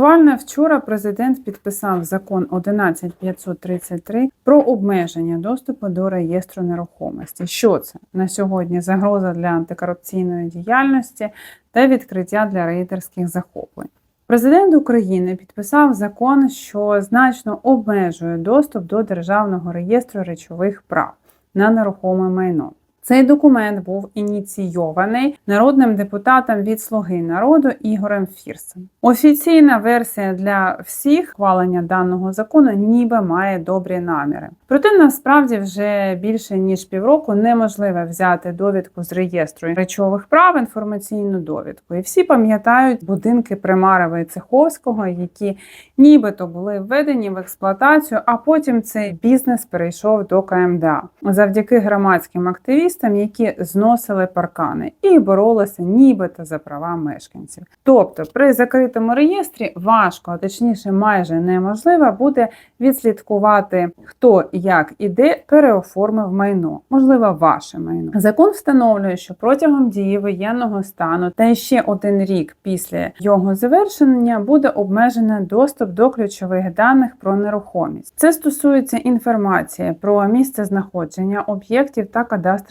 Буквально вчора президент підписав закон 11533 про обмеження доступу до реєстру нерухомості. Що це на сьогодні? Загроза для антикорупційної діяльності та відкриття для рейдерських захоплень. Президент України підписав закон, що значно обмежує доступ до державного реєстру речових прав на нерухоме майно. Цей документ був ініційований народним депутатом від Слуги народу Ігорем Фірсом. Офіційна версія для всіх хвалення даного закону ніби має добрі наміри. Проте насправді вже більше ніж півроку неможливо взяти довідку з реєстру речових прав, інформаційну довідку. І всі пам'ятають будинки Примарова і Цеховського, які нібито були введені в експлуатацію, а потім цей бізнес перейшов до КМДА завдяки громадським активістам, які зносили паркани і боролися нібито за права мешканців. Тобто, при закритому реєстрі важко, а точніше, майже неможливо буде відслідкувати, хто як і де переоформив майно, можливо, ваше майно. Закон встановлює, що протягом дії воєнного стану та ще один рік після його завершення буде обмежено доступ до ключових даних про нерухомість. Це стосується інформації про місце знаходження об'єктів та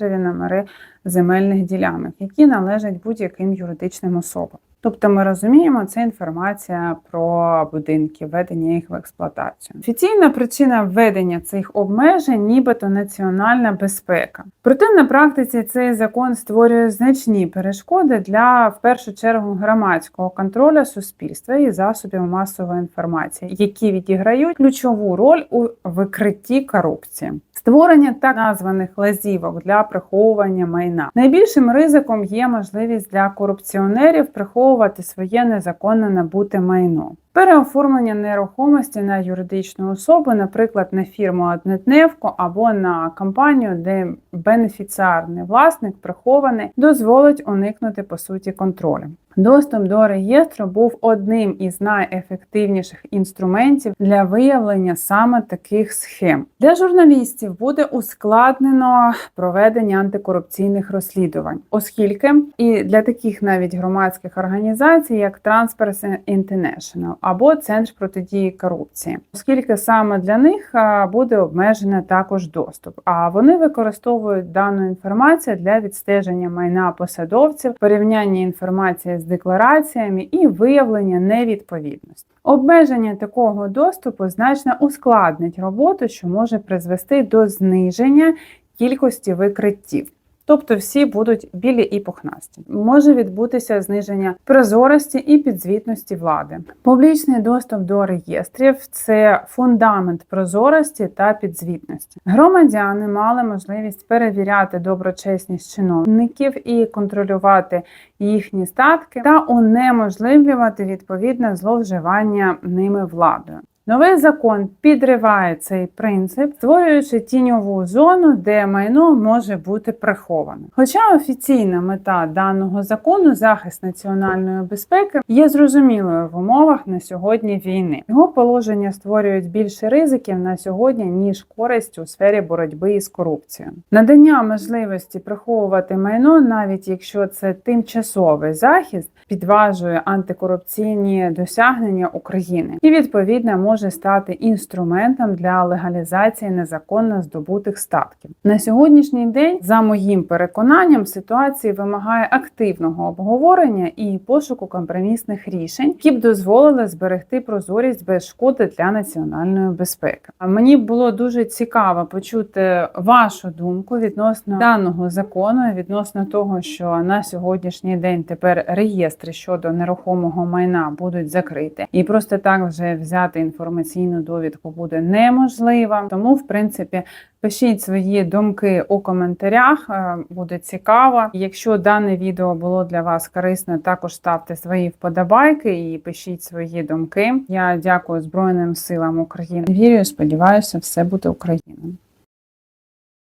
кадастрові номери земельних ділянок, які належать будь-яким юридичним особам. Тобто ми розуміємо, це інформація про будинки, введення їх в експлуатацію. Офіційна причина введення цих обмежень, нібито національна безпека. Проте на практиці цей закон створює значні перешкоди для в першу чергу громадського контролю суспільства і засобів масової інформації, які відіграють ключову роль у викритті корупції. Створення так названих лазівок для приховування майна. Найбільшим ризиком є можливість для корупціонерів приховувати своє незаконно набуте майно. Переоформлення нерухомості на юридичну особу, наприклад, на фірму однодневку або на компанію, де бенефіціарний власник прихований, дозволить уникнути по суті контролю. Доступ до реєстру був одним із найефективніших інструментів для виявлення саме таких схем. Для журналістів буде ускладнено проведення антикорупційних розслідувань, оскільки і для таких навіть громадських організацій, як Transparency International або Центр протидії корупції, оскільки саме для них буде обмежено також доступ. А вони використовують дану інформацію для відстеження майна посадовців, порівняння інформації з деклараціями і виявлення невідповідності. Обмеження такого доступу значно ускладнить роботу, що може призвести до зниження кількості викриттів. Тобто всі будуть білі і пухнасті. Може відбутися зниження прозорості і підзвітності влади. Публічний доступ до реєстрів це фундамент прозорості та підзвітності. Громадяни мали можливість перевіряти доброчесність чиновників і контролювати їхні статки та унеможливлювати відповідне зловживання ними владою. Новий закон підриває цей принцип, створюючи тіньову зону, де майно може бути приховане. Хоча офіційна мета даного закону захист національної безпеки є зрозумілою в умовах на сьогодні війни. Його положення створюють більше ризиків на сьогодні ніж користь у сфері боротьби із корупцією. Надання можливості приховувати майно, навіть якщо це тимчасовий захист, підважує антикорупційні досягнення України і відповідно може може стати інструментом для легалізації незаконно здобутих статків. На сьогоднішній день, за моїм переконанням, ситуація вимагає активного обговорення і пошуку компромісних рішень, які б дозволили зберегти прозорість без шкоди для національної безпеки. Мені було дуже цікаво почути вашу думку відносно даного закону, відносно того, що на сьогоднішній день тепер реєстри щодо нерухомого майна будуть закриті, і просто так вже взяти інформацію інформаційну довідку буде неможлива. Тому, в принципі, пишіть свої думки у коментарях, е, буде цікаво. Якщо дане відео було для вас корисне, також ставте свої вподобайки і пишіть свої думки. Я дякую Збройним силам України. Вірю, сподіваюся, все буде Україна.